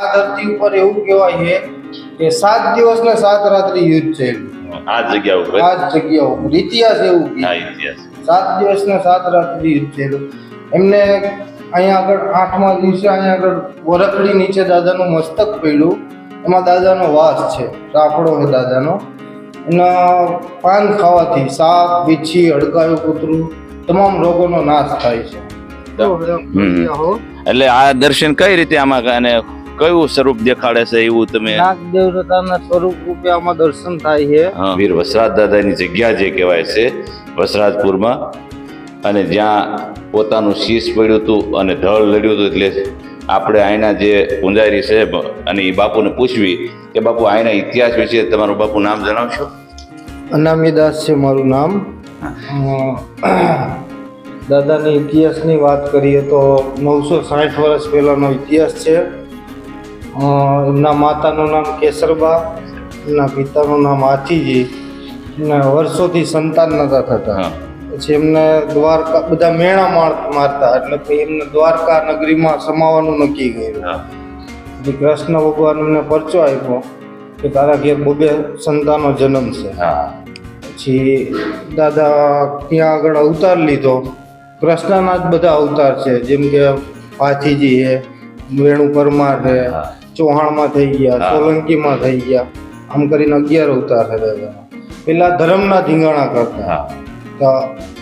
આ ધરતી ઉપર એવું કહેવાય છે કે સાત દિવસ ને સાત રાત્રિ યુદ્ધ છે. આ જગ્યા ઉપર આ જગ્યા ઉપર. ઇતિહાસ એવું ઇતિહાસ. સાત દિવસ ને સાત રાત્રિ યુદ્ધ છે એમને અહીંયા આગળ આઠમા દિવસે અહીંયા આગળ વરખડી નીચે દાદાનું મસ્તક પડ્યું. એમાં દાદાનો વાસ છે. રાફડો છે દાદાનો. એના પાન ખાવાથી સાપ વીછી અડકાયું કૂતરું તમામ રોગોનો નાશ થાય છે. એટલે આ દર્શન કઈ રીતે આમાં અને કયું સ્વરૂપ દેખાડે છે એવું તમે? નાગ દેવતાના સ્વરૂપ રૂપે આમાં દર્શન થાય છે. હા, વીર વસરાજ દાદાની જગ્યા જે કહેવાય છે વસરાજપુરમાં અને જ્યાં પોતાનું શીશ પડ્યું હતું અને ઢળ લડ્યું હતું એટલે આપણે અહીંના જે પૂંજારી છે અને એ બાપુને પૂછવી કે બાપુ અહીંના ઇતિહાસ વિશે તમારું બાપુ નામ જણાવશો? અનામીદાસ છે મારું નામ. દાદાની ઇતિહાસની વાત કરીએ તો નવસો સાઠ વર્ષ પહેલાંનો ઇતિહાસ છે. એમના માતાનું નામ કેસરબા એમના પિતાનું નામ હાથીજી ને વર્ષોથી સંતાન નતા થતા. પછી એમને દ્વારકા બધા મેણા માર મારતા એટલે પછી એમને દ્વારકા નગરીમાં સમાવાનું નક્કી કર્યું. પછી કૃષ્ણ ભગવાન એમને પરચો આપ્યો કે તારા ઘેર બબે સંતાનો જન્મ છે. હા. પછી દાદા ત્યાં આગળ અવતાર લીધો. કૃષ્ણના જ બધા અવતાર છે. જેમ કે પાથીજી છે વેણુ પરમાર છે હા. ચૌહાણમાં થઈ ગયા સોલંકીમાં થઈ ગયા. આમ કરીને અગિયાર અવતાર છે હતા પેલા ધર્મના ધીંગાણા કરતા. તો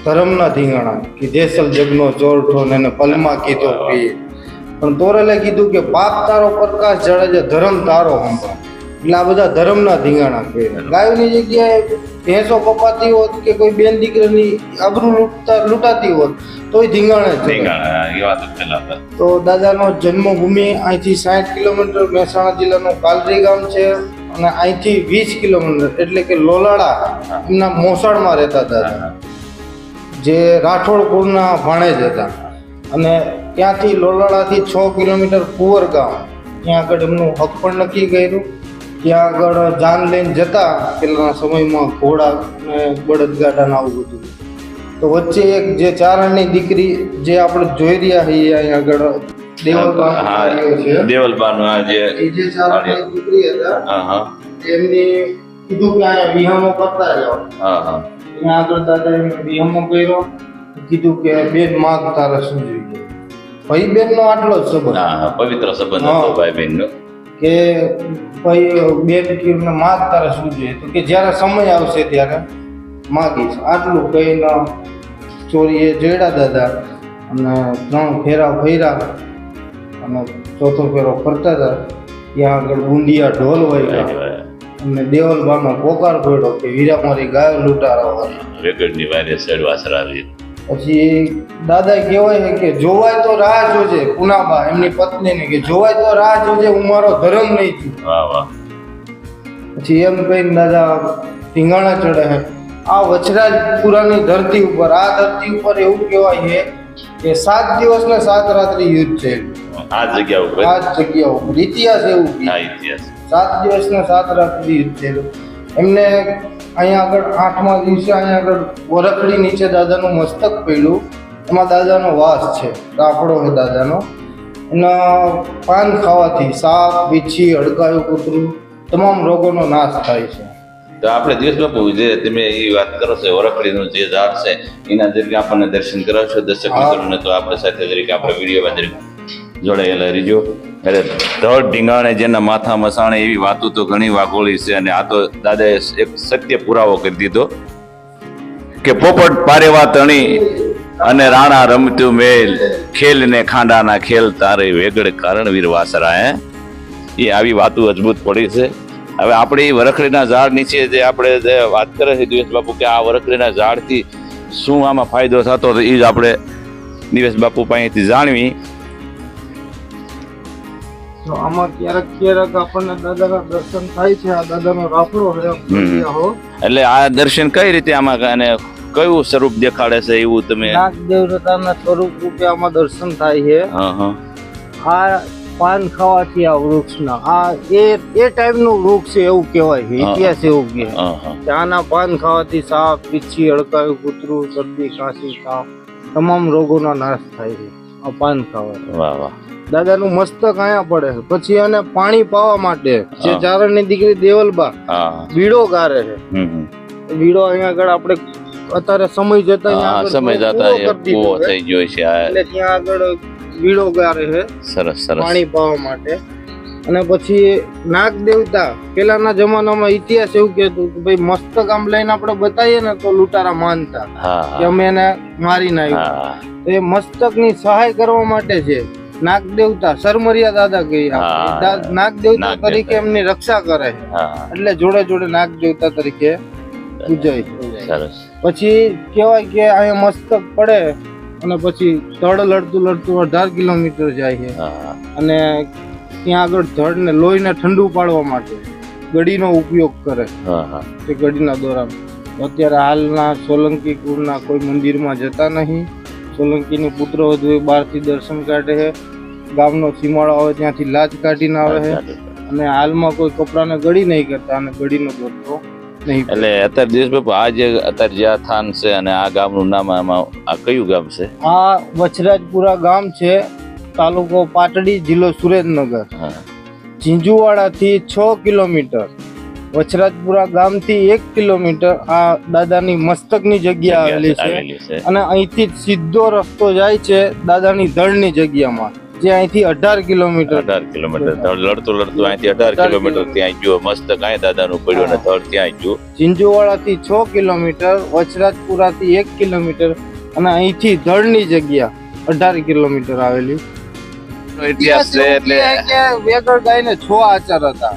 ધર્મના ધીંગાણા કે જેસલ જગનો ચોરઠો ને એને પલમાં કીધો પ્રિય પણ તોરલે કીધું કે પાપ તારો પ્રકાશ જળે ધર્મ તારો હંભા એટલે આ બધા ધર્મના ધીંગાણા કર્યા ગાયોની જગ્યાએ ભેંસો કપાતી હોત કે કોઈ બેન દીકરીની આબરૂ લૂંટતા લૂંટાતી હોત ધીંગાણે જતા. એ હતા. તો દાદાનો જન્મભૂમિ અહીંથી સાઠ કિલોમીટર મહેસાણા જિલ્લાનું કાલરી ગામ છે અને અહીંથી વીસ કિલોમીટર એટલે કે લોલાડા એમના મોસાળમાં રહેતા દાદા જે રાઠોડ કુળના ભાણેજ હતા. અને ત્યાંથી લોલાડાથી છ કિલોમીટર કુંવર ગામ ત્યાં આગળ એમનું હક પણ નક્કી કર્યું. ત્યાં આગળ જાન લઈને જતા પેલાના સમયમાં ઘોડા ને બળદગાડાને આવું બધું. તો વચ્ચે એક જે ચારણની દીકરી જે આપણે જોઈ રહ્યા છીએ અહીંયા આગળ છે. દેવલબાનું આ જે એ જે ચારણની દીકરી હતા એમની કીધું કે અહીંયા વિહમો કરતા જાઓ. ત્યાં આગળ દાદા એમને વિહમો કર્યો કીધું કે બેન માગ તારે શું જોઈએ. ભાઈ બેન આટલો જ સંબંધ. પવિત્ર સંબંધ. હતો ભાઈ બહેનનો કે ભાઈ બેન કે માગ તારે શું જોઈએ? તો કે જ્યારે સમય આવશે ત્યારે માગીશ આટલું કહીને ચોરીએ જોડ્યા દાદા અને ત્રણ ફેરા ફર્યા અને ચોથો ફેરો ફરતા હતા. ત્યાં આગળ બુંદિયા ઢોલ હોય અને દેવલબાનો પોકાર પડ્યો કે વીરા મારી ગાયો લૂંટારો રેકર્ડની વારે ચડવા સરાવી પછી દાદા કહેવાય કે જોવાય તો રાહ જોજે પુનાબા એમની પત્નીને કે જોવાય તો રાહ જોજે હું મારો ધર્મ નહીં છું. પછી એમ કહીને દાદા ઢીંગાણા ચડે છે આ વચરાજપુરાની ધરતી ઉપર આ ધરતી ઉપર એવું કહેવાય છે કે સાત દિવસ ને સાત રાત્રિ યુદ્ધ છે. આ જગ્યા ઉપર આ જગ્યા ઉપર. ઇતિહાસ એવું ઇતિહાસ. સાત દિવસ ને સાત રાત્રિ યુદ્ધ છે. એમને અહીંયા આગળ આઠમા દિવસે અહીંયા આગળ વરખડી નીચે દાદાનું મસ્તક પડ્યું એમાં દાદાનો વાસ છે. રાફડો છે દાદાનો. એના પાન ખાવાથી સાપ વીછી હડકાયું કૂતરું તમામ રોગોનો નાશ થાય છે. તો આપણે દિવસ બાપુ જે તમે એ વાત કરો છો ઓરખડીનું જે ઝાડ છે એના તરીકે આપણને દર્શન કરાવશો? દર્શક. મિત્રોને તો આપણે સાથે તરીકે આપણે વિડીયોમાં તરીકે જોડાયેલા રહીજો. એટલે ધડ ઢીંગાણે જેના માથા મસાણે એવી વાતો તો ઘણી વાઘોળી છે અને આ તો દાદાએ એક સત્ય પુરાવો કરી દીધો કે પોપટ પારેવા તણી અને રાણા રમતું મેલ ખેલ ને ખાંડાના ખેલ તારે વેગડ કારણવીર વાસરા હે? એ આવી વાતો અજબૂત પડી છે. હવે આપણે એ વરખડીના ઝાડ નીચે જે આપણે જે વાત કરે છે દિવેશ બાપુ કે આ વરખડીના ઝાડથી શું આમાં ફાયદો થતો હતો એ જ આપણે દિવેશ બાપુ પાસેથી જાણવી. તો આમાં ક્યારેક ક્યારેક આપણને દાદાના દર્શન થાય છે આ દાદાનો રાફડો હો. એટલે આ દર્શન કઈ રીતે આમાં અને કયું સ્વરૂપ દેખાડે છે એવું તમે? નાગ દેવતાના સ્વરૂપ રૂપે આમાં દર્શન થાય છે. આ પાન ખાવાથી આ વૃક્ષના આ એ એ ટાઈમનું વૃક્ષ છે એવું કહેવાય છે ઇતિહાસ એવું કહે. કે આના પાન ખાવાથી સાપ પીછી અડકાયું કૂતરું શરદી કાંસી તાવ તમામ રોગોનો નાશ થાય છે આ પાન ખાવાથી. વાહ વાહ. દાદાનું મસ્તક આયા પડે પછી એને પાણી પાવા માટે જે. ચારણની દીકરી દેવલબા બીડો ગારે છે. બીડો અહીંયા આગળ આપણે અત્યારે સમય જતા સમય જતા કૂવો થઈ ગયો છે એટલે ત્યાં આગળ બીડો ગારે છે. સરસ સરસ. પાણી પાવા માટે. અને પછી નાગ દેવતા પેલાના જમાનામાં ઇતિહાસ એવું કહેતું કે ભાઈ મસ્તક આમ લઈને આપણે બતાવીએ ને તો લૂંટારા માનતા કે અમે એને મારી નાખ્યું. એ તો એ મસ્તકની સહાય કરવા માટે છે. નાગ દેવતા સરમરિયા દાદા કહ્યા નાગદેવતા નાગ નાગ દેવતા દેવતા. તરીકે એમની રક્ષા કરે એટલે જોડે જોડે નાગ દેવતા તરીકે પૂજાય સરસ. પછી કહેવાય કે અહીંયા મસ્તક પડે અને પછી તળ લડતું લડતું અઢાર કિલોમીટર જાય છે. અને ત્યાં આગળ ધડને લોહીને ઠંડુ પાડવા માટે ગડીનો ઉપયોગ કરે તે ગડીના દોરાન અત્યારે હાલના સોલંકી કુળના કોઈ મંદિરમાં જતા નહીં. સોલંકીની પુત્ર વધુ બહારથી દર્શન કાઢે છે. ગામનો સીમાડો આવે ત્યાંથી લાજ કાઢીને આવે છે. અને હાલમાં કોઈ કપડાને ગળી નહીં કરતા અને ગળીનો દોરતો નહીં એટલે અત્યારે દેશભાઈ આ જે અત્યારે જે આ થાન છે અને આ ગામનું નામ આમાં આ કયું ગામ છે? આ વછરાજપુરા ગામ છે તાલુકો પાટડી જિલ્લો સુરેન્દ્રનગર. ઝીંઝુવાડાથી છ કિલોમીટર. વચરાજપુરા ગામથી એક કિલોમીટર આ દાદાની મસ્તકની જગ્યા આવેલી છે. અને અહીંથી સીધો રસ્તો જાય છે દાદાની ધળની જગ્યામાં જે અહીંથી અઢાર કિલોમીટર. અઢાર કિલોમીટર લડતું લડતું અહીંથી અઢાર કિલોમીટર ત્યાં જુઓ મસ્ત કાંઈ દાદાનું પડ્યું અને ધળ ત્યાં ગયું. ઝીંઝુવાડાથી છ કિલોમીટર વચરાજપુરાથી એક કિલોમીટર અને અહીંથી ધળની જગ્યા અઢાર કિલોમીટર આવેલી. ઇતિહાસ છે એટલે વેગળ ગાયને છ આચાર હતા.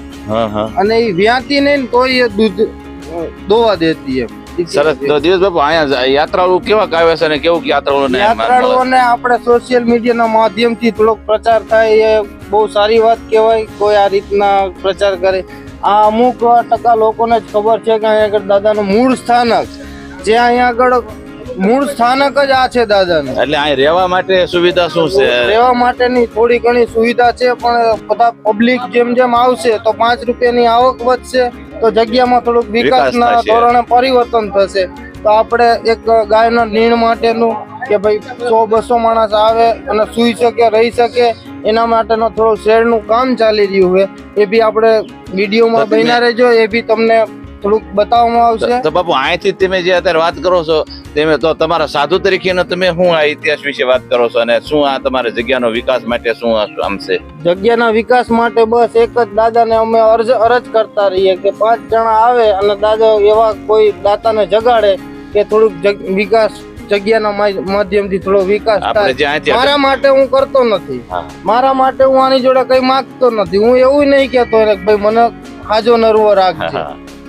અને એ વ્યાતી નહીં ને કોઈ એ દૂધ દોવા દેતી એમ. સરસ. તો દિવસ બાપુ અહીંયા યાત્રાળુ કેવા આવે છે અને કેવું યાત્રાળુને યાત્રાળુઓને આપણે સોશિયલ મીડિયાના માધ્યમથી થોડોક પ્રચાર થાય એ બહુ સારી વાત કહેવાય. કોઈ આ રીતના પ્રચાર કરે. આ અમુક ટકા લોકોને જ ખબર છે કે અહીંયા આગળ દાદાનું મૂળ સ્થાનક જે અહીંયા આગળ મૂળ સ્થાનક જ આ છે દાદાનું. એટલે અહીં રહેવા માટે સુવિધા શું છે? રહેવા માટેની થોડી ઘણી સુવિધા છે પણ બધા પબ્લિક જેમ જેમ આવશે તો પાંચ રૂપિયાની આવક વધશે તો જગ્યામાં થોડુંક વિકાસ વિકાસના ધોરણે પરિવર્તન થશે. તો આપણે એક ગાયના નીણ માટેનું કે ભાઈ સો બસો માણસ આવે અને સૂઈ શકે રહી શકે એના માટેનો થોડું શેરનું કામ ચાલી રહ્યું છે. એ બી આપણે વિડીયોમાં બન્યા રહેજો એ બી તમને થોડુંક બતાવવામાં આવશે. તો બાપુ અહીંથી તમે જે અત્યારે વાત કરો છો તમે તો તમારા સાધુ તરીકેનો તમે શું આ ઇતિહાસ વિશે વાત કરો છો અને શું આ તમારા જગ્યાનો વિકાસ માટે શું આમ છે? જગ્યાના વિકાસ માટે બસ એક જ દાદાને અમે અરજ અરજ કરતા રહીએ કે પાંચ જણા આવે અને દાદા એવા કોઈ દાતાને જગાડે કે થોડુંક વિકાસ જગ્યાના માધ્યમથી થોડો વિકાસ થાય. મારા માટે હું કરતો નથી. મારા માટે હું આની જોડે કઈ માંગતો નથી. હું એવું નહીં કેતો કે ભાઈ મને હાજો નરવો રાખજે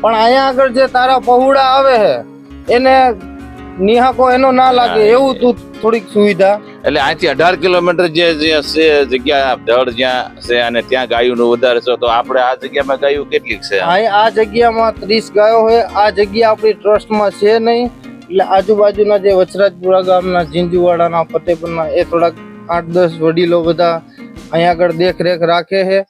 પણ અહીંયા આગળ જે તારા પહોળા આવે છે એને નિહાકો એનો ના લાગે એવું તું થોડીક સુવિધા. એટલે અહીંથી અઢાર કિલોમીટર જે જે છે જગ્યા ધડ જ્યાં છે અને ત્યાં ગાયું વધારે છે તો આપણે આ જગ્યામાં ગાયું કેટલીક છે? અહીં આ જગ્યામાં ત્રીસ ગાયો હોય આ જગ્યા આપણી ટ્રસ્ટમાં છે નહીં. એટલે આજુબાજુના જે વચરાજપુરા ગામના જીંજુવાડાના ફતેપુરના એ થોડાક આઠ દસ વડીલો બધા અહીંયા આગળ દેખરેખ રાખે છે.